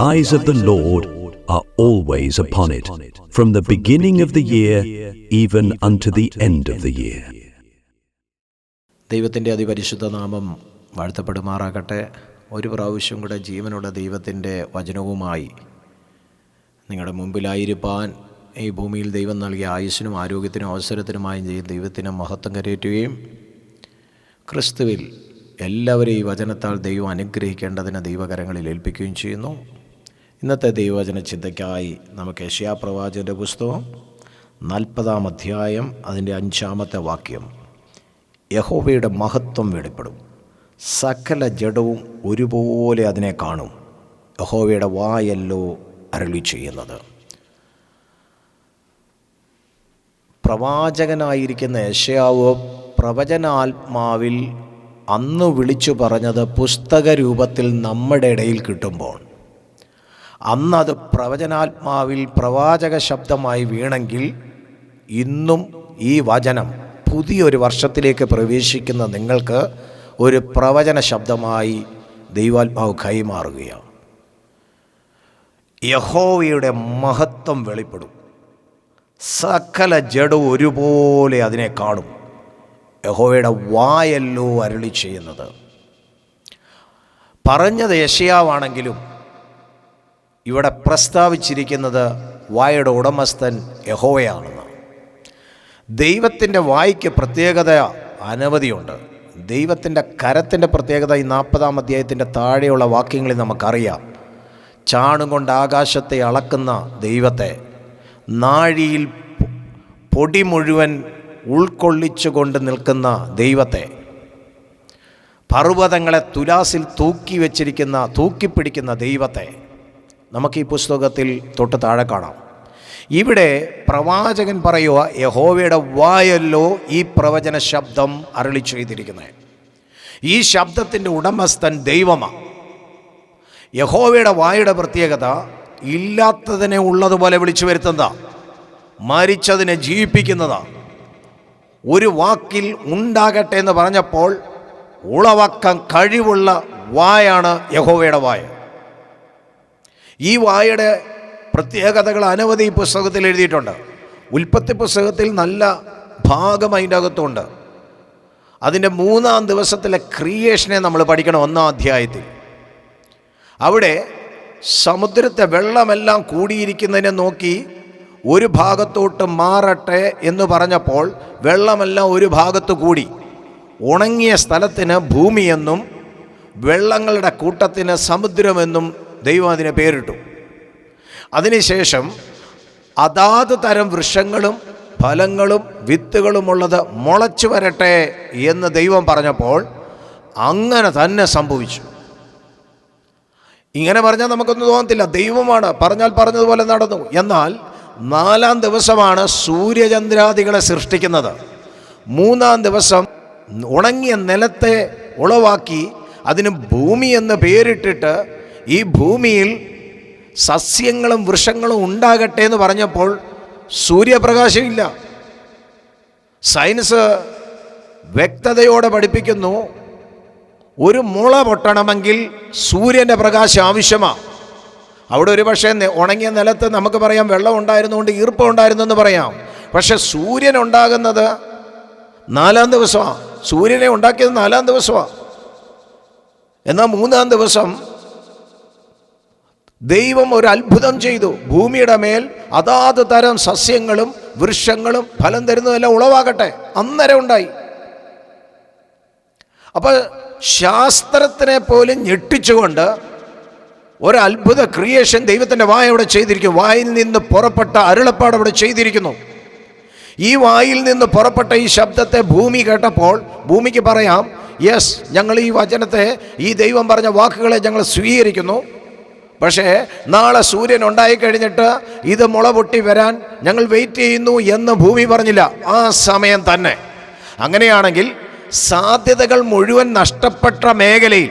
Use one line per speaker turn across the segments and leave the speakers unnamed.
Eyes of the Lord are always upon it, from the beginning of the year even unto the end of the year.
ദൈവത്തിന്റെ അതിപരിശുദ്ധ നാമം വാഴ്ത്തപ്പെടുമാറാകട്ടെ ഒരു പ്രാവശ്യം കൂടെ ജീവനുള്ള ദൈവത്തിന്റെ വചനവുമായി നിങ്ങളുടെ മുമ്പിലായിരിക്കാൻ ഈ ഭൂമിയിൽ ദൈവം നൽകിയ ആയുസ്സിനും ആരോഗ്യത്തിനും അവസരത്തിനുമായും ചെയ്യും ദൈവത്തിന് മഹത്വം കരയറ്റുകയും ക്രിസ്തുവിൽ എല്ലാവരെയും ഈ വചനത്താൽ ദൈവം അനുഗ്രഹിക്കേണ്ടതിന് ദൈവകരങ്ങളിൽ ഏൽപ്പിക്കുകയും ചെയ്യുന്നു ഇന്നത്തെ ദൈവവചന ചിന്തയ്ക്കായി നമുക്ക് യശയാ പ്രവാചകന്റെ പുസ്തകം നാൽപ്പതാം അധ്യായം അതിന്റെ അഞ്ചാമത്തെ വാക്യം. യഹോവയുടെ മഹത്വം വെളിപ്പെടും. സകല ജഡവും ഒരുപോലെ അതിനെ കാണും. യഹോവയുടെ വായല്ലോ അരളി ചെയ്യുന്നത്. പ്രവാചകനായിരിക്കുന്ന യശയാവ് പ്രവചനാത്മാവിൽ അന്ന് വിളിച്ചു പറഞ്ഞത് പുസ്തക രൂപത്തിൽ നമ്മുടെ ഇടയിൽ കിട്ടുമ്പോൾ അന്നത് പ്രവചനാത്മാവിൽ പ്രവാചക ശബ്ദമായി വീണെങ്കിൽ ഇന്നും ഈ വചനം പുതിയൊരു വർഷത്തിലേക്ക് പ്രവേശിക്കുന്ന നിങ്ങൾക്ക് ഒരു പ്രവചന ശബ്ദമായി ദൈവാത്മാവ് കൈമാറുകയാണ്. യഹോവയുടെ മഹത്വം വെളിപ്പെടും. സകല ജഡു ഒരുപോലെ അതിനെ കാണും. യഹോവയുടെ വായല്ലോ അരളി ചെയ്യുന്നത്. പറഞ്ഞത് യശയാവാണെങ്കിലും ഇവിടെ പ്രസ്താവിച്ചിരിക്കുന്നത് വായയുടെ ഉടമസ്ഥൻ യഹോവയാണെന്ന്. ദൈവത്തിന്റെ വായ്ക്ക് പ്രത്യേകത അനവധിയുണ്ട്. ദൈവത്തിന്റെ കരത്തിന്റെ പ്രത്യേകത ഈ നാൽപ്പതാം അധ്യായത്തിന്റെ താഴെയുള്ള വാക്യങ്ങളിൽ നമുക്കറിയാം. ചാണും കൊണ്ട് ആകാശത്തെ അളക്കുന്ന ദൈവത്തെ നാഴിയിൽ പൊടി മുഴുവൻ ഉൾക്കൊള്ളിച്ചുകൊണ്ട് നിൽക്കുന്ന ദൈവത്തെ. പർവതങ്ങളെ തുലാസിൽ തൂക്കി വച്ചിരിക്കുന്ന തൂക്കിപ്പിടിക്കുന്ന ദൈവത്തെ. നമുക്ക് ഈ പുസ്തകത്തിൽ തൊട്ട് താഴെ കാണാം. ഇവിടെ പ്രവാചകൻ പറയുക യഹോവയുടെ വായല്ലോ ഈ പ്രവചന ശബ്ദം അരളി ചെയ്തിരിക്കുന്നത് ഈ ശബ്ദത്തിന്റെ ഉടമസ്ഥൻ ദൈവമാണ് യഹോവയുടെ വായുടെ പ്രത്യേകത ഇല്ലാത്തതിനെ ഉള്ളതുപോലെ വിളിച്ചു വരുത്തുന്നതാ മരിച്ചതിനെ ജീവിപ്പിക്കുന്നതാ. ഒരു വാക്കിൽ ഉണ്ടാകട്ടെ എന്ന് പറഞ്ഞപ്പോൾ ഉളവാക്കാൻ കഴിവുള്ള വായാണ് യഹോവയുടെ വായ. ഈ വായയുടെ പ്രത്യേകതകൾ അനവധി പുസ്തകത്തിൽ എഴുതിയിട്ടുണ്ട്. ഉൽപ്പത്തി പുസ്തകത്തിൽ നല്ല ഭാഗം അതിന്റെ അകത്തുണ്ട്. അതിന്റെ മൂന്നാം ദിവസത്തിലെ ക്രിയേഷനെ നമ്മൾ പഠിക്കണം ഒന്നാം അധ്യായത്തിൽ. അവിടെ സമുദ്രത്തെ വെള്ളമെല്ലാം കൂടിയിരിക്കുന്നതിനെ നോക്കി ഒരു ഭാഗത്തോട്ട് മാറട്ടെ എന്ന് പറഞ്ഞപ്പോൾ വെള്ളമെല്ലാം ഒരു ഭാഗത്ത് കൂടി. ഉണങ്ങിയ സ്ഥലത്തിന് ഭൂമിയെന്നും വെള്ളങ്ങളുടെ കൂട്ടത്തിന് സമുദ്രമെന്നും ദൈവം അതിനെ പേരിട്ടു. അതിനുശേഷം അതാത് തരം വൃക്ഷങ്ങളും ഫലങ്ങളും വിത്തുകളുമുള്ളത് മുളച്ചു വരട്ടെ എന്ന് ദൈവം പറഞ്ഞപ്പോൾ അങ്ങനെ തന്നെ സംഭവിച്ചു. ഇങ്ങനെ പറഞ്ഞാൽ നമുക്കൊന്നും തോന്നത്തില്ല. ദൈവമാണ് പറഞ്ഞാൽ പറഞ്ഞതുപോലെ നടന്നു. എന്നാൽ നാലാം ദിവസമാണ് സൂര്യചന്ദ്രാദികളെ സൃഷ്ടിക്കുന്നത്. മൂന്നാം ദിവസം ഉണങ്ങിയ നിലത്തെ ഉളവാക്കി അതിന് ഭൂമി എന്ന് പേരിട്ടിട്ട് ഈ ഭൂമിയിൽ സസ്യങ്ങളും വൃക്ഷങ്ങളും ഉണ്ടാകട്ടെ എന്ന് പറഞ്ഞപ്പോൾ സൂര്യപ്രകാശമില്ല. സയൻസ് വ്യക്തതയോടെ പഠിപ്പിക്കുന്നു ഒരു മുള പൊട്ടണമെങ്കിൽ സൂര്യന്റെ പ്രകാശം ആവശ്യമാണ് അവിടെ ഒരു പക്ഷേ ഉണങ്ങിയ നിലത്ത് നമുക്ക് പറയാം വെള്ളം ഉണ്ടായിരുന്നുകൊണ്ട് ഈർപ്പം ഉണ്ടായിരുന്നു എന്ന് പറയാം. പക്ഷെ സൂര്യൻ ഉണ്ടാകുന്നത് നാലാം ദിവസമാണ് സൂര്യനെ ഉണ്ടാക്കിയത് നാലാം ദിവസമാണ് എന്നാൽ മൂന്നാം ദിവസം ദൈവം ഒരു അത്ഭുതം ചെയ്തു. ഭൂമിയുടെ മേൽ അതാത് തരം സസ്യങ്ങളും വൃക്ഷങ്ങളും ഫലം തരുന്നതെല്ലാം ഉളവാകട്ടെ. അന്നേരം ഉണ്ടായി. അപ്പോൾ ശാസ്ത്രത്തിനെ പോലും ഞെട്ടിച്ചുകൊണ്ട് ഒരത്ഭുത ക്രിയേഷൻ ദൈവത്തിന്റെ വായ അവിടെ ചെയ്തിരിക്കുന്നു. വായിൽ നിന്ന് പുറപ്പെട്ട അരുളപ്പാട് അവിടെ ചെയ്തിരിക്കുന്നു. ഈ വായിൽ നിന്ന് പുറപ്പെട്ട ഈ ശബ്ദത്തെ ഭൂമി കേട്ടപ്പോൾ ഭൂമിക്ക് പറയാം യെസ് ഞങ്ങൾ ഈ വചനത്തെ ഈ ദൈവം പറഞ്ഞ വാക്കുകളെ ഞങ്ങൾ സ്വീകരിക്കുന്നു. പക്ഷേ നാളെ സൂര്യൻ ഉണ്ടായി കഴിഞ്ഞിട്ട് ഇത് മുള പൊട്ടി വരാൻ ഞങ്ങൾ വെയിറ്റ് ചെയ്യുന്നു എന്ന് ഭൂമി പറഞ്ഞില്ല. ആ സമയം തന്നെ. അങ്ങനെയാണെങ്കിൽ സാധ്യതകൾ മുഴുവൻ നഷ്ടപ്പെട്ട മേഖലയിൽ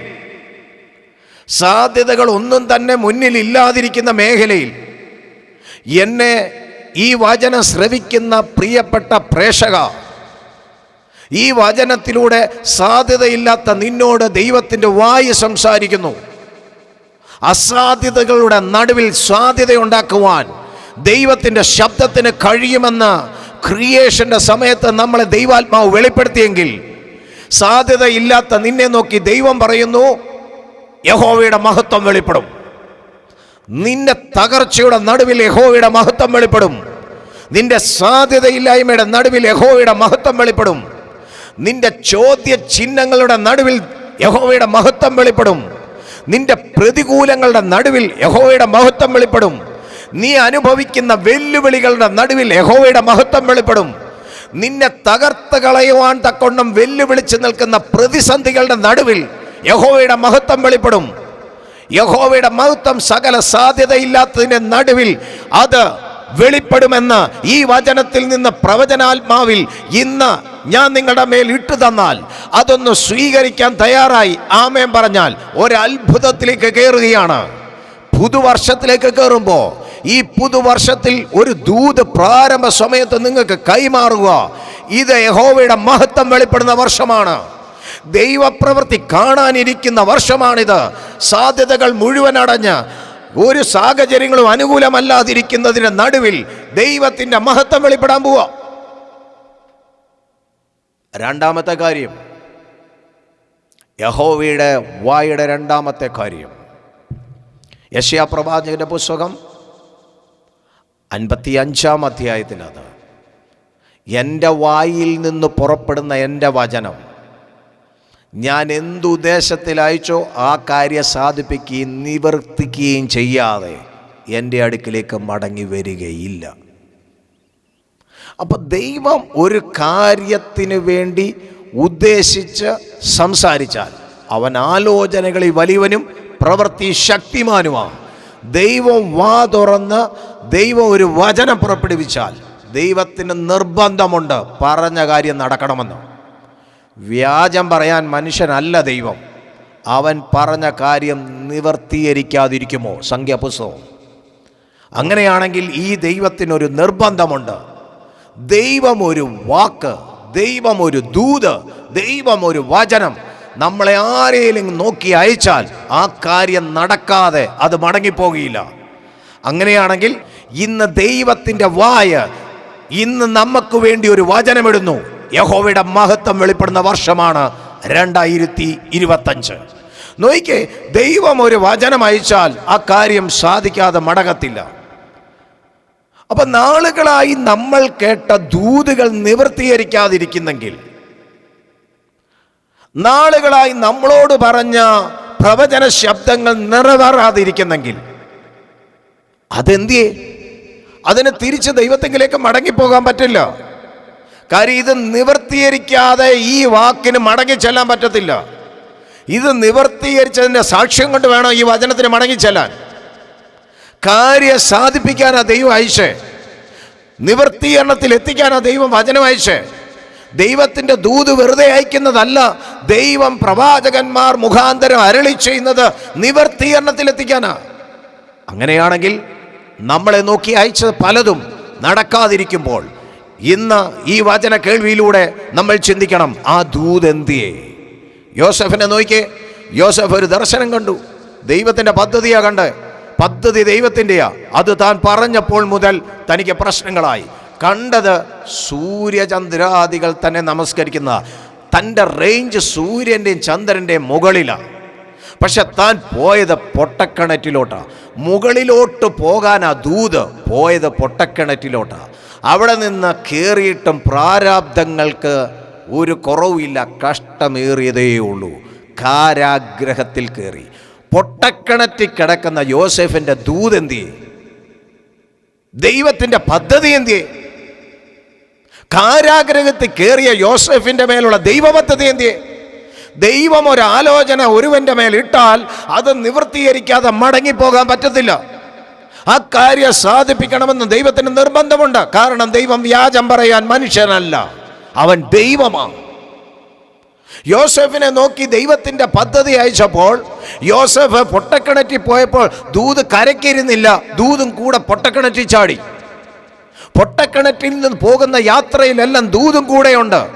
സാധ്യതകൾ ഒന്നും തന്നെ മുന്നിൽ ഇല്ലാതിരിക്കുന്ന മേഖലയിൽ എന്നെ ഈ വചനം ശ്രവിക്കുന്ന പ്രിയപ്പെട്ട പ്രേക്ഷക ഈ വചനത്തിലൂടെ സാധ്യതയില്ലാത്ത നിന്നോട് ദൈവത്തിന്റെ വായു സംസാരിക്കുന്നു. അസാധ്യതകളുടെ നടുവിൽ സാധ്യതയുണ്ടാക്കുവാൻ ദൈവത്തിന്റെ ശബ്ദത്തിന് കഴിയുമെന്ന് ക്രിയേഷന്റെ സമയത്ത് നമ്മളെ ദൈവാത്മാവ് വെളിപ്പെടുത്തിയെങ്കിൽ സാധ്യതയില്ലാത്ത നിന്നെ നോക്കി ദൈവം പറയുന്നു യഹോവയുടെ മഹത്വം വെളിപ്പെടും. നിന്റെ തകർച്ചയുടെ നടുവിൽ യഹോവയുടെ മഹത്വം വെളിപ്പെടും. നിന്റെ സാധ്യതയില്ലായ്മയുടെ നടുവിൽ യഹോവയുടെ മഹത്വം വെളിപ്പെടും. നിന്റെ ചോദ്യ ചിഹ്നങ്ങളുടെ നടുവിൽ യഹോവയുടെ മഹത്വം വെളിപ്പെടും. നിന്റെ പ്രതികൂലങ്ങളുടെ നടുവിൽ യഹോവയുടെ മഹത്വം വെളിപ്പെടും. നീ അനുഭവിക്കുന്ന വെല്ലുവിളികളുടെ നടുവിൽ യഹോവയുടെ മഹത്വം വെളിപ്പെടും. നിന്നെ തകർത്ത് കളയുവാൻ തക്കൊണ്ടും വെല്ലുവിളിച്ച് നിൽക്കുന്ന പ്രതിസന്ധികളുടെ നടുവിൽ യഹോവയുടെ മഹത്വം വെളിപ്പെടും. യഹോവയുടെ മഹത്വം സകല സാധ്യതയില്ലാത്തതിന്റെ നടുവിൽ അത് വെളിപ്പെടുമെന്ന് ഈ വചനത്തിൽ നിന്ന് പ്രവചനാത്മാവിൽ ഇന്ന് ഞാൻ നിങ്ങളുടെ മേൽ ഇട്ടു തന്നാൽ അതൊന്ന് സ്വീകരിക്കാൻ തയ്യാറായി. ആമേൻ പറഞ്ഞാൽ ഒരത്ഭുതത്തിലേക്ക് കയറുകയാണ്. പുതുവർഷത്തിലേക്ക് കയറുമ്പോൾ ഈ പുതുവർഷത്തിൽ ഒരു ദൂത് പ്രാരംഭ സമയത്ത് നിങ്ങൾക്ക് കൈമാറുക. ഇത് യഹോവയുടെ മഹത്വം വെളിപ്പെടുന്ന വർഷമാണ്. ദൈവപ്രവൃത്തി കാണാനിരിക്കുന്ന വർഷമാണിത്. സാധ്യതകൾ മുഴുവൻ അടഞ്ഞ് ഒരു സാഹചര്യങ്ങളും അനുകൂലമല്ലാതിരിക്കുന്നതിന് നടുവിൽ ദൈവത്തിന്റെ മഹത്വം വെളിപ്പെടാൻ പോവാ. രണ്ടാമത്തെ കാര്യം. യഹോവയുടെ വായുടെ രണ്ടാമത്തെ കാര്യം. യശയാ പ്രവാചകന്റെ പുസ്തകം അൻപത്തി അഞ്ചാം അധ്യായത്തിനത് എന്റെ വായിൽ നിന്ന് പുറപ്പെടുന്ന എന്റെ വചനം ഞാൻ എന്തുദ്ദേശത്തിൽ അയച്ചോ ആ കാര്യം സാധിപ്പിക്കുകയും നിവർത്തിക്കുകയും ചെയ്യാതെ എന്റെ അടുക്കിലേക്ക് മടങ്ങി വരികയില്ല. അപ്പം ദൈവം ഒരു കാര്യത്തിന് വേണ്ടി ഉദ്ദേശിച്ച് സംസാരിച്ചാൽ അവൻ ആലോചനകളിൽ വലിയവനും പ്രവൃത്തി ശക്തിമാനുമാണ്. ദൈവം വാ തുറന്ന് ദൈവം ഒരു വചനം പുറപ്പെടുവിച്ചാൽ ദൈവത്തിന് നിർബന്ധമുണ്ട് പറഞ്ഞ കാര്യം നടക്കണമെന്ന്. വ്യാജം പറയാൻ മനുഷ്യനല്ല ദൈവം. അവൻ പറഞ്ഞ കാര്യം നിവർത്തീകരിക്കാതിരിക്കുമോ? സംഖ്യാപുസ്തകം അങ്ങനെയാണെങ്കിൽ ഈ ദൈവത്തിനൊരു നിർബന്ധമുണ്ട്. ദൈവം ഒരു വാക്ക് ദൈവം ഒരു ദൂത് ദൈവം ഒരു വചനം നമ്മളെ ആരെയും നോക്കി അയച്ചാൽ ആ കാര്യം നടക്കാതെ അത് മടങ്ങിപ്പോകുകയില്ല അങ്ങനെയാണെങ്കിൽ ഇന്ന് ദൈവത്തിന്റെ വായ ഇന്ന് നമുക്ക് വേണ്ടി ഒരു വചനമിടുന്നു. യഹോവയുടെ മഹത്വം വെളിപ്പെടുന്ന വർഷമാണ് രണ്ടായിരത്തി ഇരുപത്തഞ്ച് നോയിക്കേ ദൈവം ഒരു വചനം അയച്ചാൽ ആ കാര്യം സാധിക്കാതെ മടങ്ങത്തില്ല. അപ്പൊ നാളുകളായി നമ്മൾ കേട്ട ദൂതുകൾ നിവൃത്തീകരിക്കാതിരിക്കുന്നെങ്കിൽ നാളുകളായി നമ്മളോട് പറഞ്ഞ പ്രവചന ശബ്ദങ്ങൾ നിറവേറാതിരിക്കുന്നെങ്കിൽ അതെന്തിയേ? അതിന് തിരിച്ച് ദൈവത്തെങ്കിലേക്ക് മടങ്ങിപ്പോകാൻ പറ്റില്ല. കാര്യം ഇത് നിവർത്തീകരിക്കാതെ ഈ വാക്കിന് മടങ്ങി ചെല്ലാൻ പറ്റത്തില്ല. ഇത് നിവർത്തീകരിച്ചതിന്റെ സാക്ഷ്യം കൊണ്ട് വേണം ഈ വചനത്തിന് മടങ്ങി ചെല്ലാൻ. കാര്യം സാധിപ്പിക്കാനാ ദൈവം അയച്ചേ. നിവർത്തീകരണത്തിൽ എത്തിക്കാനാ ദൈവം വചനം അയച്ചേ. ദൈവത്തിന്റെ ദൂത് വെറുതെ അയക്കുന്നതല്ല ദൈവം പ്രവാചകന്മാർ മുഖാന്തരം അരളി ചെയ്യുന്നത് നിവർത്തീകരണത്തിൽ എത്തിക്കാനാ. അങ്ങനെയാണെങ്കിൽ നമ്മളെ നോക്കി അയച്ചത് പലതും നടക്കാതിരിക്കുമ്പോൾ ഇന്ന് ഈ വചന കേൾവിയിലൂടെ നമ്മൾ ചിന്തിക്കണം ആ ദൂത് എന്തിയെ? യോസഫിനെ നോക്കിയേ യോസഫ് ഒരു ദർശനം കണ്ടു. ദൈവത്തിന്റെ പദ്ധതിയാ കണ്ട്. പദ്ധതി ദൈവത്തിന്റെയാ. അത് താൻ പറഞ്ഞപ്പോൾ മുതൽ തനിക്ക് പ്രശ്നങ്ങളായി. കണ്ടത് സൂര്യചന്ദ്രാദികൾ തന്നെ നമസ്കരിക്കുന്ന തന്റെ റേഞ്ച് സൂര്യന്റെയും ചന്ദ്രന്റെയും മുകളിലാണ്. പക്ഷെ താൻ പോയത് പൊട്ടക്കിണറ്റിലോട്ടാണ് മുകളിലോട്ട് പോകാനാ ദൂത് പോയത് പൊട്ടക്കിണറ്റിലോട്ടാണ് അവിടെ നിന്ന് കയറിയിട്ടും പ്രാരാബ്ദങ്ങൾക്ക് ഒരു കുറവുമില്ല കഷ്ടമേറിയതേ ഉള്ളൂ കാരാഗ്രഹത്തിൽ കയറി പൊട്ടക്കിണറ്റിൽ കിടക്കുന്ന യോസെഫിന്റെ ദൂത് എന്തിയേ ദൈവത്തിന്റെ പദ്ധതി എന്തിയേ കാരാഗ്രഹത്തിൽ കയറിയ യോസെഫിന്റെ മേലുള്ള ദൈവപദ്ധതി എന്തിയേ ദൈവം ഒരു ഒരുവന്റെ മേൽ ഇട്ടാൽ അത് നിവൃത്തീകരിക്കാതെ മടങ്ങിപ്പോകാൻ പറ്റത്തില്ല. ആ കാര്യം സാധിപ്പിക്കണമെന്ന് ദൈവത്തിന് നിർബന്ധമുണ്ട്. കാരണം ദൈവം വ്യാജം പറയാൻ മനുഷ്യനല്ല. അവൻ ദൈവമാണ്. യോസഫിനെ നോക്കി ദൈവത്തിന്റെ പദ്ധതി അയച്ചപ്പോൾ യോസഫ് പൊട്ടക്കിണറ്റിൽ പോയപ്പോൾ ദൂത് കരക്കിരുന്നില്ല ദൂതും കൂടെ പൊട്ടക്കിണറ്റിൽ ചാടി. പൊട്ടക്കിണറ്റിൽ നിന്ന് പോകുന്ന യാത്രയിലെല്ലാം ദൂതും കൂടെയുണ്ട്.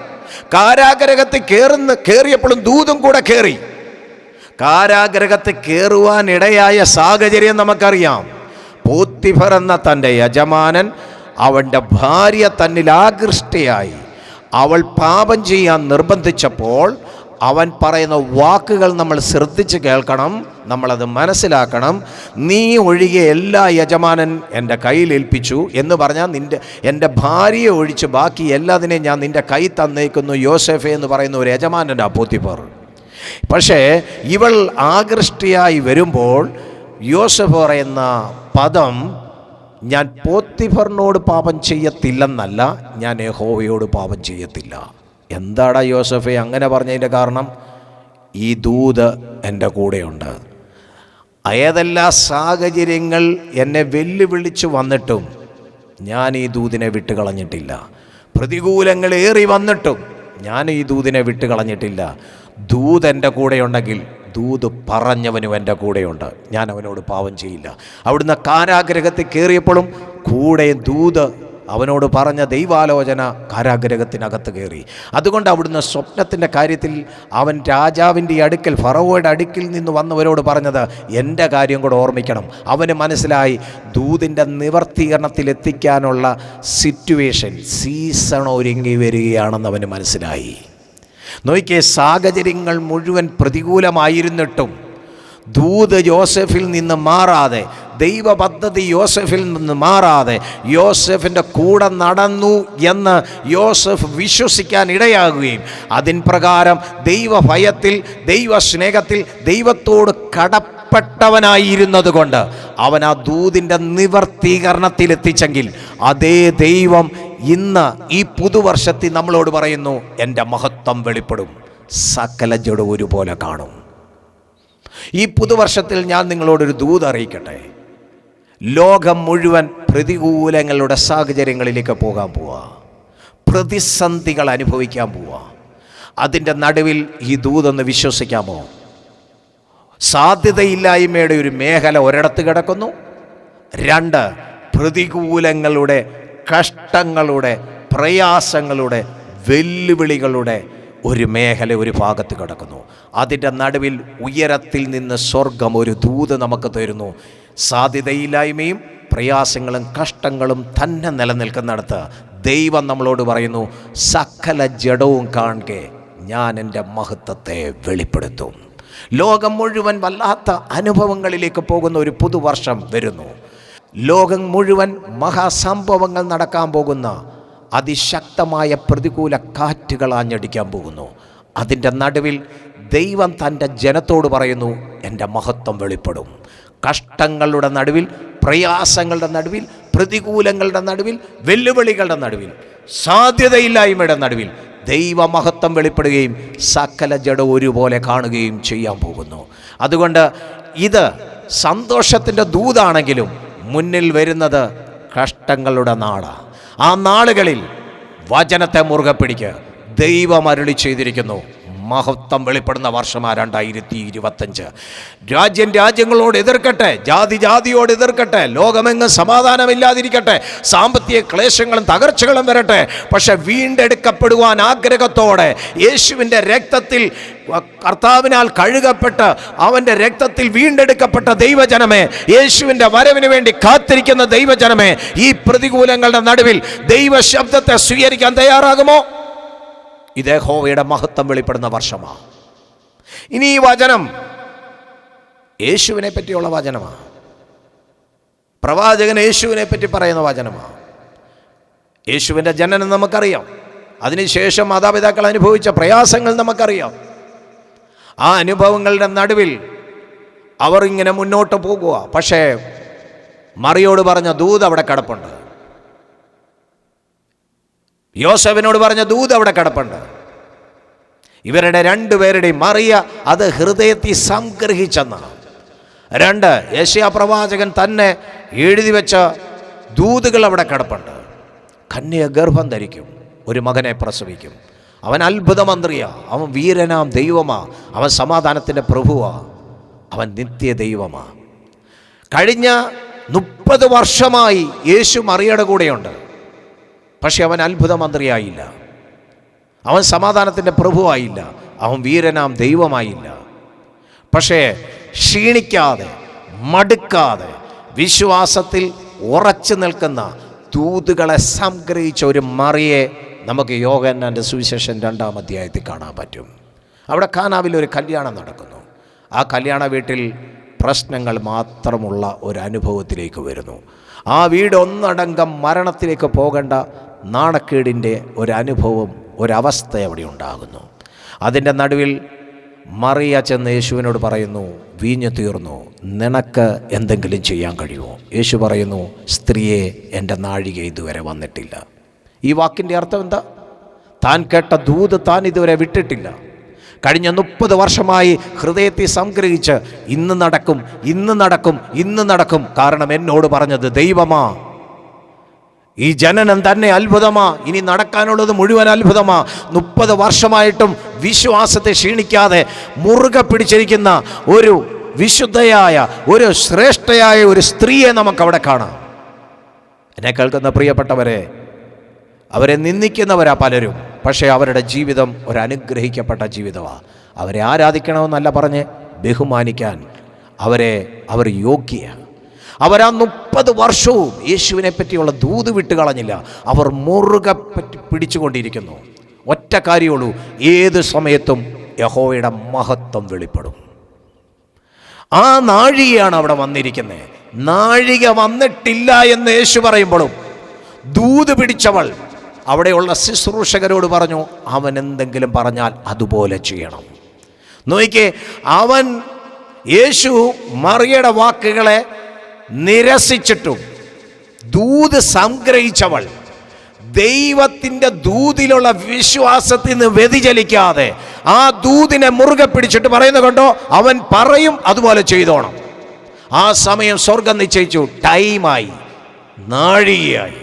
കാരാഗ്രഹത്തിൽ കയറുന്ന കയറിയപ്പോഴും ദൂതും കൂടെ കയറി കാരാഗ്രഹത്തിൽ കയറുവാനിടയായ സാഹചര്യം നമുക്കറിയാം. പോത്തിഫർ എന്ന തന്റെ യജമാനൻ അവന്റെ ഭാര്യ തന്നിൽ ആകൃഷ്ടയായി. അവൾ പാപം ചെയ്യാൻ നിർബന്ധിച്ചപ്പോൾ അവൻ പറയുന്ന വാക്കുകൾ നമ്മൾ ശ്രദ്ധിച്ച് കേൾക്കണം നമ്മളത് മനസ്സിലാക്കണം. നീ ഒഴികെ എല്ലാ യജമാനൻ എന്റെ കയ്യിൽ ഏൽപ്പിച്ചു എന്ന് പറഞ്ഞാൽ നിന്റെ എന്റെ ഭാര്യയെ ഒഴിച്ച് ബാക്കി എല്ലാതിനെയും ഞാൻ നിന്റെ കൈ തന്നേക്കുന്നു. യോസെഫെ എന്ന് പറയുന്ന ഒരു യജമാനന്റെ പോത്തിപ്പർ പക്ഷേ ഇവൾ ആകൃഷ്ടിയായി വരുമ്പോൾ യോസഫ് പറയുന്ന പദം ഞാൻ പോത്തിഫറിനോട് പാപം ചെയ്യത്തില്ലെന്നല്ല ഞാൻ യഹോവയോട് പാപം ചെയ്യത്തില്ല. എന്താടാ യോസഫെ അങ്ങനെ പറഞ്ഞതിന്റെ കാരണം? ഈ ദൂത് എന്റെ കൂടെയുണ്ട്. ഏതെല്ലാ സാഹചര്യങ്ങൾ എന്നെ വെല്ലുവിളിച്ച് വന്നിട്ടും ഞാൻ ഈ ദൂതിനെ വിട്ടുകളഞ്ഞിട്ടില്ല. പ്രതികൂലങ്ങൾ ഏറി വന്നിട്ടും ഞാൻ ഈ ദൂതിനെ വിട്ടുകളഞ്ഞിട്ടില്ല. ദൂത് എന്റെ കൂടെയുണ്ടെങ്കിൽ ദൂത് പറഞ്ഞവനും എന്റെ കൂടെയുണ്ട്. ഞാൻ അവനോട് പാവം ചെയ്യില്ല. അവിടുന്ന് കാരാഗ്രഹത്തിൽ കയറിയപ്പോഴും കൂടെ ദൂത് അവനോട് പറഞ്ഞ ദൈവാലോചന കാരാഗ്രഹത്തിനകത്ത് കയറി. അതുകൊണ്ട് അവിടുന്ന് സ്വപ്നത്തിന്റെ കാര്യത്തിൽ അവൻ രാജാവിന്റെ അടുക്കൽ ഫറവോയുടെ അടുക്കിൽ നിന്ന് വന്നവരോട് പറഞ്ഞത് എന്റെ കാര്യം കൂടെ ഓർമ്മിക്കണം. അവന് മനസ്സിലായി ദൂതിന്റെ നിവർത്തീകരണത്തിലെത്തിക്കാനുള്ള സിറ്റുവേഷൻ സീസൺ ഒരുങ്ങി വരികയാണെന്ന് അവന് മനസ്സിലായി. നോക്കിയേ സാഹചര്യങ്ങൾ മുഴുവൻ പ്രതികൂലമായിരുന്നിട്ടും ദൂത് ജോസഫിൽ നിന്ന് മാറാതെ ദൈവ പദ്ധതി യോസഫിൽ നിന്ന് മാറാതെ യോസഫിന്റെ കൂടെ നടന്നു എന്ന് യോസഫ് വിശ്വസിക്കാൻ ഇടയാകുകയും അതിൻ പ്രകാരം ദൈവഭയത്തിൽ ദൈവസ്നേഹത്തിൽ ദൈവത്തോട് കടപ്പെട്ടവനായിരുന്നത് കൊണ്ട് അവൻ ആ ദൂതിന്റെ നിവർത്തീകരണത്തിലെത്തിച്ചെങ്കിൽ അതേ ദൈവം ഇന്ന് ഈ പുതുവർഷത്തിൽ നമ്മളോട് പറയുന്നു എന്റെ മഹത്വം വെളിപ്പെടും. സകല ജഡു ഒരുപോലെ കാണും. ഈ പുതുവർഷത്തിൽ ഞാൻ നിങ്ങളോടൊരു ദൂത് അറിയിക്കട്ടെ. ലോകം മുഴുവൻ പ്രതികൂലങ്ങളുടെ സാഹചര്യങ്ങളിലേക്ക് പോകാൻ പോവാ. പ്രതിസന്ധികൾ അനുഭവിക്കാൻ പോവാ. അതിന്റെ നടുവിൽ ഈ ദൂതൊന്ന് വിശ്വസിക്കാമോ? സാധ്യതയില്ലായ്മയുടെ ഒരു മേഖല ഒരിടത്ത് കിടക്കുന്നു. രണ്ട് പ്രതികൂലങ്ങളുടെ കഷ്ടങ്ങളുടെ പ്രയാസങ്ങളുടെ വെല്ലുവിളികളുടെ ഒരു മേഖല ഒരു ഭാഗത്ത് കിടക്കുന്നു. അതിന്റെ നടുവിൽ ഉയരത്തിൽ നിന്ന് സ്വർഗം ഒരു ദൂത് നമുക്ക് തരുന്നു. സാധ്യതയില്ലായ്മയും പ്രയാസങ്ങളും കഷ്ടങ്ങളും തന്നെ നിലനിൽക്കുന്നിടത്ത് ദൈവം നമ്മളോട് പറയുന്നു സകല ജഡവും കാണുക ഞാൻ എന്റെ മഹത്വത്തെ വെളിപ്പെടുത്തും. ലോകം മുഴുവൻ വല്ലാത്ത അനുഭവങ്ങളിലേക്ക് പോകുന്ന ഒരു പുതുവർഷം വരുന്നു. ലോകം മുഴുവൻ മഹാസംഭവങ്ങൾ നടക്കാൻ പോകുന്ന അതിശക്തമായ പ്രതികൂല കാറ്റുകൾ ആഞ്ഞടിക്കാൻ പോകുന്നു. അതിന്റെ നടുവിൽ ദൈവം തന്റെ ജനത്തോട് പറയുന്നു എന്റെ മഹത്വം വെളിപ്പെടും. കഷ്ടങ്ങളുടെ നടുവിൽ പ്രയാസങ്ങളുടെ നടുവിൽ പ്രതികൂലങ്ങളുടെ നടുവിൽ വെല്ലുവിളികളുടെ നടുവിൽ സാധ്യതയില്ലായ്മയുടെ നടുവിൽ ദൈവമഹത്വം വെളിപ്പെടുകയും സകല ജഡ ഒരുപോലെ കാണുകയും ചെയ്യാൻ പോകുന്നു. അതുകൊണ്ട് ഇത് സന്തോഷത്തിന്റെ ദൂതാണെങ്കിലും മുന്നിൽ വരുന്നത് കഷ്ടങ്ങളുടെ നാളാണ് ആ നാളുകളിൽ വചനത്തെ മുറുകെ പിടിക്കുക ദൈവം അരുളി ചെയ്തിരിക്കുന്നു. മഹത്വം വെളിപ്പെടുന്ന വർഷമാണ് രണ്ടായിരത്തി ഇരുപത്തഞ്ച് രാജ്യം രാജ്യങ്ങളോട് എതിർക്കട്ടെ ജാതി ജാതിയോട് എതിർക്കട്ടെ ലോകമെങ്ങും സമാധാനമില്ലാതിരിക്കട്ടെ സാമ്പത്തിക ക്ലേശങ്ങളും തകർച്ചകളും വരട്ടെ പക്ഷെ വീണ്ടെടുക്കപ്പെടുവാൻ ആഗ്രഹത്തോടെ യേശുവിന്റെ രക്തത്തിൽ കർത്താവിനാൽ കഴുകപ്പെട്ട് അവന്റെ രക്തത്തിൽ വീണ്ടെടുക്കപ്പെട്ട ദൈവജനമേ യേശുവിന്റെ വരവിന് വേണ്ടി കാത്തിരിക്കുന്ന ദൈവജനമേ ഈ പ്രതികൂലങ്ങളുടെ നടുവിൽ ദൈവശബ്ദത്തെ സ്വീകരിക്കാൻ തയ്യാറാകുമോ? ഇത് ഹോവയുടെ മഹത്വം വെളിപ്പെടുന്ന വർഷമാണ് ഇനി ഈ വചനം യേശുവിനെ പറ്റിയുള്ള വചനമാണ് പ്രവാചകൻ യേശുവിനെ പറ്റി പറയുന്ന വചനമാണ് യേശുവിന്റെ ജനനം നമുക്കറിയാം. അതിനുശേഷം മാതാപിതാക്കൾ അനുഭവിച്ച പ്രയാസങ്ങൾ നമുക്കറിയാം. ആ അനുഭവങ്ങളുടെ നടുവിൽ അവർ ഇങ്ങനെ മുന്നോട്ട് പോകുക പക്ഷേ മറിയോട് പറഞ്ഞ ദൂത് അവിടെ കിടപ്പുണ്ട്. യോസഫിനോട് പറഞ്ഞ ദൂത് അവിടെ കിടപ്പുണ്ട്. ഇവരുടെ രണ്ടുപേരുടെയും മറിയ അത് ഹൃദയത്തിൽ സംഗ്രഹിച്ചെന്നാണ്. രണ്ട് യേശയ പ്രവാചകൻ തന്നെ എഴുതി വെച്ച ദൂതുകൾ അവിടെ കിടപ്പുണ്ട്. കന്യ ഗർഭം ധരിക്കും ഒരു മകനെ പ്രസവിക്കും. അവൻ അത്ഭുത മന്ത്രിയാ അവൻ വീരനാം ദൈവമാ അവൻ സമാധാനത്തിന്റെ പ്രഭുവാ അവൻ നിത്യ ദൈവമാ കഴിഞ്ഞ മുപ്പത് വർഷമായി യേശു മറിയുടെ കൂടെയുണ്ട്. പക്ഷെ അവൻ അത്ഭുത മന്ത്രിയായില്ല അവൻ സമാധാനത്തിന്റെ പ്രഭുവായില്ല. അവൻ വീരനാം ദൈവമായില്ല. പക്ഷേ ക്ഷീണിക്കാതെ മടുക്കാതെ വിശ്വാസത്തിൽ ഉറച്ചു നിൽക്കുന്ന ദൂതുകളെ സംഗ്രഹിച്ച ഒരു മറിയെ നമുക്ക് യോഗന്നാന്റെ സുവിശേഷൻ രണ്ടാം അധ്യായത്തിൽ കാണാൻ പറ്റും. അവിടെ കാനാവിൽ ഒരു കല്യാണം നടക്കുന്നു. ആ കല്യാണ വീട്ടിൽ പ്രശ്നങ്ങൾ മാത്രമുള്ള ഒരു അനുഭവത്തിലേക്ക് വരുന്നു. ആ വീട് ഒന്നടങ്കം മരണത്തിലേക്ക് പോകേണ്ട നാണക്കേടിന്റെ ഒരനുഭവം ഒരവസ്ഥ അവിടെ ഉണ്ടാകുന്നു. അതിന്റെ നടുവിൽ മറിയ ചെന്ന് യേശുവിനോട് പറയുന്നു വീഞ്ഞു തീർന്നു നിനക്ക് എന്തെങ്കിലും ചെയ്യാൻ കഴിയുമോ? യേശു പറയുന്നു സ്ത്രീയെ എന്റെ നാഴിക ഇതുവരെ വന്നിട്ടില്ല. ഈ വാക്കിന്റെ അർത്ഥം എന്താ? താൻ കേട്ട ദൂത് താൻ ഇതുവരെ വിട്ടിട്ടില്ല. കഴിഞ്ഞ മുപ്പത് വർഷമായി ഹൃദയത്തെ സംഗ്രഹിച്ച് ഇന്ന് നടക്കും ഇന്ന് നടക്കും ഇന്ന് നടക്കും. കാരണം എന്നോട് പറഞ്ഞത് ദൈവമാ. ഈ ജനനം തന്നെ അത്ഭുതമാ. ഇനി നടക്കാനുള്ളത് മുഴുവൻ അത്ഭുതമാ. മുപ്പത് വർഷമായിട്ടും വിശ്വാസത്തെ ക്ഷീണിക്കാതെ മുറുകെ പിടിച്ചിരിക്കുന്ന ഒരു വിശുദ്ധയായ ഒരു ശ്രേഷ്ഠയായ ഒരു സ്ത്രീയെ നമുക്കവിടെ കാണാം. എന്നെ കേൾക്കുന്ന പ്രിയപ്പെട്ടവരെ അവരെ നിന്ദിക്കുന്നവരാ പലരും. പക്ഷേ അവരുടെ ജീവിതം ഒരു അനുഗ്രഹിക്കപ്പെട്ട ജീവിതമാണ് അവരെ ആരാധിക്കണമെന്നല്ല പറഞ്ഞ് ബഹുമാനിക്കാൻ അവരെ അവർ യോഗ്യയാണ്. അവരാ മുപ്പത് വർഷവും യേശുവിനെ പറ്റിയുള്ള ദൂത് വിട്ട് കളഞ്ഞില്ല. അവർ മുറുകെ പറ്റി പിടിച്ചുകൊണ്ടിരിക്കുന്നു. ഒറ്റ കാര്യമുള്ളൂ ഏത് സമയത്തും യഹോയുടെ മഹത്വം വെളിപ്പെടും. ആ നാഴികയാണ് അവിടെ വന്നിരിക്കുന്നത് നാഴിക വന്നിട്ടില്ല എന്ന് യേശു പറയുമ്പോഴും ദൂത് പിടിച്ചവൾ അവിടെയുള്ള ശുശ്രൂഷകരോട് പറഞ്ഞു അവൻ എന്തെങ്കിലും പറഞ്ഞാൽ അതുപോലെ ചെയ്യണം. നോക്കിക്കേ അവൻ യേശു മറിയുടെ വാക്കുകളെ നിരസിച്ചിട്ടും ദൂത് സംഗ്രഹിച്ചവൾ ദൈവത്തിന്റെ ദൂതിലുള്ള വിശ്വാസത്തിൽ നിന്ന് വ്യതിചലിക്കാതെ ആ ദൂതിനെ മുറുകെ പിടിച്ചിട്ട് പറയുന്ന കണ്ടോ? അവൻ പറയും അതുപോലെ ചെയ്തോണം. ആ സമയം സ്വർഗം നിശ്ചയിച്ചു. ടൈമായി. നാഴികയായി.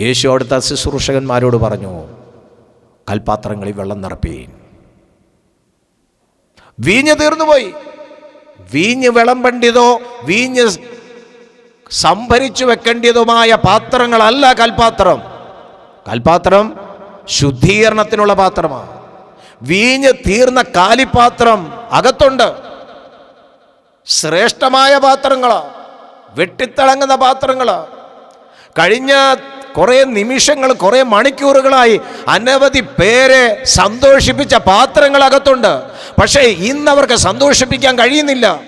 യേശു അടുത്ത ശുശ്രൂഷകന്മാരോട് പറഞ്ഞു കൽപാത്രങ്ങളിൽ വെള്ളം നിറപ്പീൻ. വീഞ്ഞ് തീർന്നുപോയി. വീഞ്ഞ് വിളമ്പേണ്ടതോ വീഞ്ഞ് സംഭരിച്ചു വെക്കേണ്ടതുമായ പാത്രങ്ങളല്ല കൽപാത്രം. കൽപാത്രം ശുദ്ധീകരണത്തിനുള്ള പാത്രമാണ്. വീഞ്ഞ് തീർന്ന കാലിപാത്രം അകത്തുണ്ട്. ശ്രേഷ്ഠമായ പാത്രങ്ങൾ വെട്ടിത്തിളങ്ങുന്ന പാത്രങ്ങൾ കഴിഞ്ഞ കുറേ നിമിഷങ്ങൾ കുറേ മണിക്കൂറുകളായി അനവധി പേരെ സന്തോഷിപ്പിച്ച പാത്രങ്ങളകത്തുണ്ട്. പക്ഷേ ഇന്ന് അവർക്ക് സന്തോഷിപ്പിക്കാൻ കഴിയുന്നില്ല.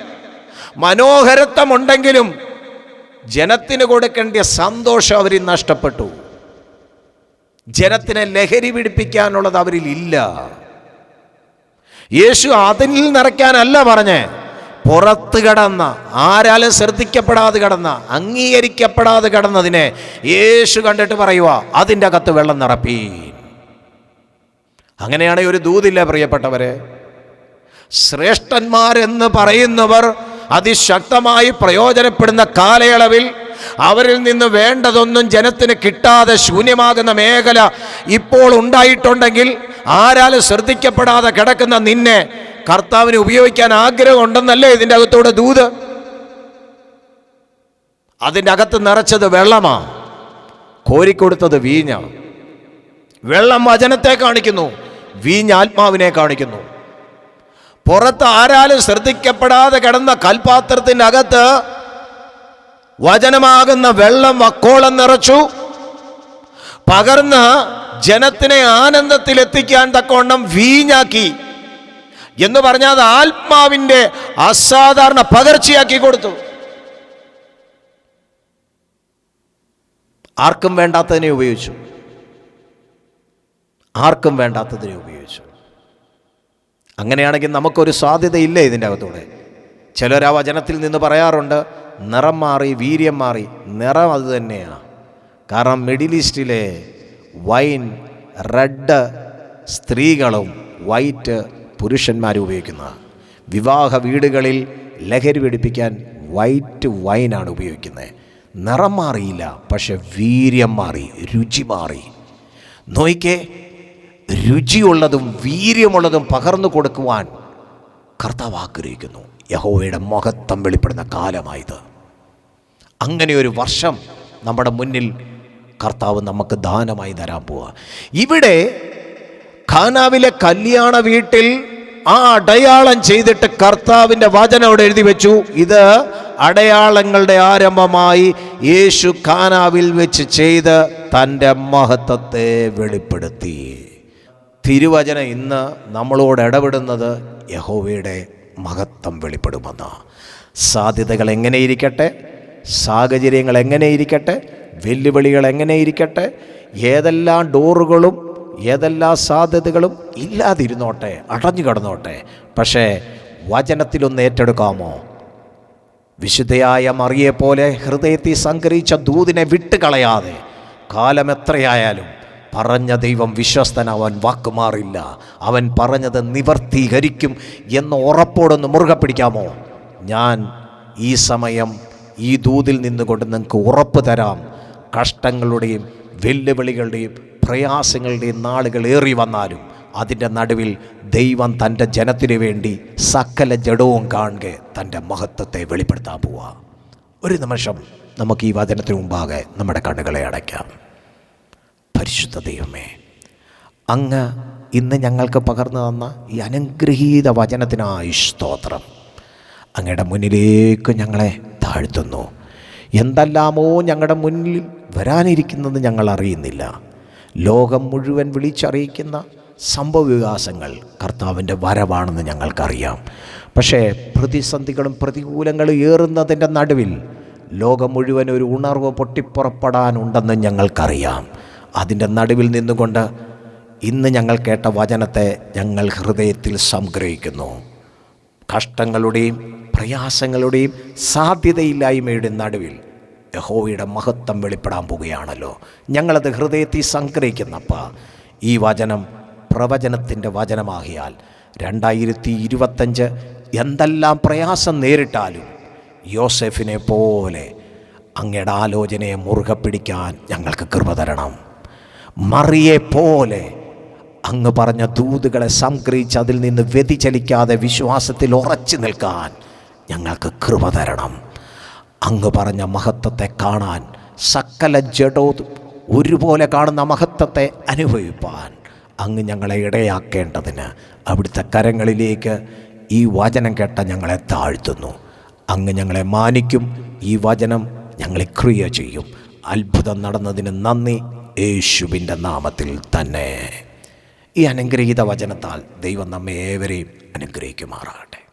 മനോഹരത്വമുണ്ടെങ്കിലും ജനത്തിന് കൊടുക്കേണ്ട സന്തോഷം അവരിൽ നഷ്ടപ്പെട്ടു. ജനത്തിനെ ലഹരി പിടിപ്പിക്കാനുള്ളത് അവരിൽ ഇല്ല. യേശു അതിൽ നിറയ്ക്കാനല്ല പറഞ്ഞേ. പുറത്ത് കടന്ന ആരാലും ശ്രദ്ധിക്കപ്പെടാതെ കടന്ന അംഗീകരിക്കപ്പെടാതെ കടന്നതിനെ യേശു കണ്ടിട്ട് പറയുക അതിന്റെ അകത്ത് വെള്ളം നിറപ്പി. അങ്ങനെയാണ് ഒരു ദൂതില്ല പ്രിയപ്പെട്ടവരെ. ശ്രേഷ്ഠന്മാരെന്ന് പറയുന്നവർ അതിശക്തമായി പ്രയോജനപ്പെടുന്ന കാലയളവിൽ അവരിൽ നിന്ന് വേണ്ടതൊന്നും ജനത്തിന് കിട്ടാതെ ശൂന്യമാകുന്ന മേഖല ഇപ്പോൾ ഉണ്ടായിട്ടുണ്ടെങ്കിൽ ആരാലും ശ്രദ്ധിക്കപ്പെടാതെ കിടക്കുന്ന നിന്നെ കർത്താവിന് ഉപയോഗിക്കാൻ ആഗ്രഹം ആഗ്രഹമുണ്ടെന്നല്ലേ ഇതിന്റെ അകത്തൂടെ ദൂത്? അതിന്റെ അകത്ത് നിറച്ചത് വെള്ളമാ. കോരിക്കൊടുത്തത് വീഞ്ഞ. വെള്ളം വചനത്തെ കാണിക്കുന്നു വീഞ്ഞ് ആത്മാവിനെ കാണിക്കുന്നു. പുറത്ത് ആരാലും ശ്രദ്ധിക്കപ്പെടാതെ കിടന്ന കൽപാത്രത്തിന്റെ അകത്ത് വചനമാകുന്ന വെള്ളം വക്കോളം നിറച്ചു. പകർന്ന് ജനത്തിനെ ആനന്ദത്തിൽ എത്തിക്കാൻ തക്കവണ്ണം വീഞ്ഞാക്കി. എന്ന് പറഞ്ഞാൽ അത് ആത്മാവിന്റെ അസാധാരണ പകർച്ചയാക്കി കൊടുത്തു. ആർക്കും വേണ്ടാത്തതിനെ ഉപയോഗിച്ചു. ആർക്കും വേണ്ടാത്തതിനെ ഉപയോഗിച്ചു. അങ്ങനെയാണെങ്കിൽ നമുക്കൊരു സാധ്യതയില്ല ഇതിന്റെ അകത്തൂടെ? ചിലർ ആ വചനത്തിൽ നിന്ന് പറയാറുണ്ട് നിറം മാറി വീര്യം മാറി നിറം അത് തന്നെയാണ് കാരണം മിഡിൽ ഈസ്റ്റിലെ വൈൻ റെഡ് സ്ത്രീകളും വൈറ്റ് പുരുഷന്മാരും ഉപയോഗിക്കുന്നത് വിവാഹ വീടുകളിൽ ലഹരി പിടിപ്പിക്കാൻ വൈറ്റ് വൈനാണ് ഉപയോഗിക്കുന്നത്. നിറം മാറിയില്ല പക്ഷെ വീര്യം മാറി രുചി മാറി. നോയിക്കേ രുചിയുള്ളതും വീര്യമുള്ളതും പകർന്നു കൊടുക്കുവാൻ കർത്താവ് ആഗ്രഹിക്കുന്നു. യഹോവയുടെ മഹത്വം വെളിപ്പെടുന്ന കാലമായത്. അങ്ങനെ ഒരു വർഷം നമ്മുടെ മുന്നിൽ കർത്താവ് നമുക്ക് ദാനമായി തരാൻ പോവുക. ഇവിടെ ഖാനാവിലെ കല്യാണ വീട്ടിൽ ആ അടയാളം ചെയ്തിട്ട് കർത്താവിന്റെ വചനം അവിടെ എഴുതി വെച്ചു. ഇത് അടയാളങ്ങളുടെ ആരംഭമായി യേശു ഖാനാവിൽ വെച്ച് ചെയ്ത് തന്റെ മഹത്വത്തെ വെളിപ്പെടുത്തി. തിരുവചനം ഇന്ന് നമ്മളോട് ഇടപെടുന്നത് യഹോവയുടെ മഹത്വം വെളിപ്പെടുമെന്ന്. സാധ്യതകൾ എങ്ങനെയിരിക്കട്ടെ സാഹചര്യങ്ങൾ എങ്ങനെയിരിക്കട്ടെ വെല്ലുവിളികൾ എങ്ങനെയിരിക്കട്ടെ ഏതെല്ലാം ഡോറുകളും ഏതെല്ലാം സാധ്യതകളും ഇല്ലാതിരുന്നോട്ടെ അടഞ്ഞു കിടന്നോട്ടെ പക്ഷേ വചനത്തിലൊന്ന് ഏറ്റെടുക്കാമോ? വിശുദ്ധയായ മറിയെ പോലെ ഹൃദയത്തിൽ സംഗ്രഹിച്ച ദൂതിനെ വിട്ടുകളയാതെ കാലം എത്രയായാലും പറഞ്ഞ ദൈവം വിശ്വസ്തൻ അവൻ വാക്കുമാറില്ല. അവൻ പറഞ്ഞത് നിവർത്തീകരിക്കും എന്ന ഉറപ്പോടൊന്ന് മുറുകെ പിടിക്കാമോ? ഞാൻ ഈ സമയം ഈ ദൂതിൽ നിന്നുകൊണ്ട് നിങ്ങൾക്ക് ഉറപ്പ് തരാം. കഷ്ടങ്ങളുടെയും വെല്ലുവിളികളുടെയും പ്രയാസങ്ങളുടെയും നാളുകൾ ഏറി വന്നാലും അതിന്റെ നടുവിൽ ദൈവം തന്റെ ജനത്തിനു വേണ്ടി സകല ജഡവും കാണുക തന്റെ മഹത്വത്തെ വെളിപ്പെടുത്താൻ പോവുക ഒരു നിമിഷം നമുക്ക് ഈ വചനത്തിന് മുമ്പാകെ നമ്മുടെ കണ്ണുകളെ അടയ്ക്കാം. പരിശുദ്ധ ദൈവമേ അങ്ങ് ഇന്ന് ഞങ്ങൾക്ക് പകർന്നു തന്ന ഈ അനുഗ്രഹീത വചനത്തിനായി സ്തോത്രം. അങ്ങയുടെ മുന്നിലേക്ക് ഞങ്ങളെ താഴ്ത്തുന്നു. എന്തെല്ലാമോ ഞങ്ങളുടെ മുന്നിൽ വരാനിരിക്കുന്നത് ഞങ്ങൾ അറിയുന്നില്ല. ലോകം മുഴുവൻ വിളിച്ചറിയിക്കുന്ന സംഭവവികാസങ്ങൾ കർത്താവിന്റെ വരവാണെന്ന് ഞങ്ങൾക്കറിയാം. പക്ഷേ പ്രതിസന്ധികളും പ്രതികൂലങ്ങളും ഏറുന്നതിന്റെ നടുവിൽ ലോകം മുഴുവൻ ഒരു ഉണർവ് പൊട്ടിപ്പുറപ്പെടാനുണ്ടെന്ന് ഞങ്ങൾക്കറിയാം. അതിന്റെ നടുവിൽ നിന്നുകൊണ്ട് ഇന്ന് ഞങ്ങൾ കേട്ട വചനത്തെ ഞങ്ങൾ ഹൃദയത്തിൽ സംഗ്രഹിക്കുന്നു. കഷ്ടങ്ങളുടെയും പ്രയാസങ്ങളുടെയും സാധ്യതയില്ലായ്മയുടെ നടുവിൽ യഹോവയുടെ മഹത്വം വെളിപ്പെടാൻ പോവുകയാണല്ലോ. ഞങ്ങളത് ഹൃദയത്തിൽ സംഗ്രഹിക്കുന്നപ്പ. ഈ വചനം പ്രവചനത്തിന്റെ വചനമാകിയാൽ രണ്ടായിരത്തി ഇരുപത്തഞ്ച് എന്തെല്ലാം പ്രയാസം നേരിട്ടാലും യോസെഫിനെ പോലെ അങ്ങയുടെ ആലോചനയെ മുറുകെ പിടിക്കാൻ ഞങ്ങൾക്ക് കൃപ തരണം. മറിയെ പോലെ അങ്ങ് പറഞ്ഞ ദൂതുകളെ സംഗ്രഹിച്ച് അതിൽ നിന്ന് വ്യതിചലിക്കാതെ വിശ്വാസത്തിൽ ഉറച്ചു നിൽക്കാൻ ഞങ്ങൾക്ക് കൃപ തരണം. അങ്ങ് പറഞ്ഞ മഹത്വത്തെ കാണാൻ സകല ജഡോ ഒരുപോലെ കാണുന്ന മഹത്വത്തെ അനുഭവിപ്പാൻ അങ്ങ് ഞങ്ങളെ ഇടയാക്കേണ്ടതിന് അവിടുത്തെ കരങ്ങളിലേക്ക് ഈ വചനം കേട്ട ഞങ്ങളെ താഴ്ത്തുന്നു. അങ്ങ് ഞങ്ങളെ മാനിക്കും. ഈ വചനം ഞങ്ങളെ ക്രിയ ചെയ്യും. അത്ഭുതം നടന്നതിന് നന്ദി. യേശുവിന്റെ നാമത്തിൽ തന്നെ. ഈ അനുഗ്രഹീത വചനത്താൽ ദൈവം നമ്മെ ഏവരെയും അനുഗ്രഹിക്കുമാറാകട്ടെ.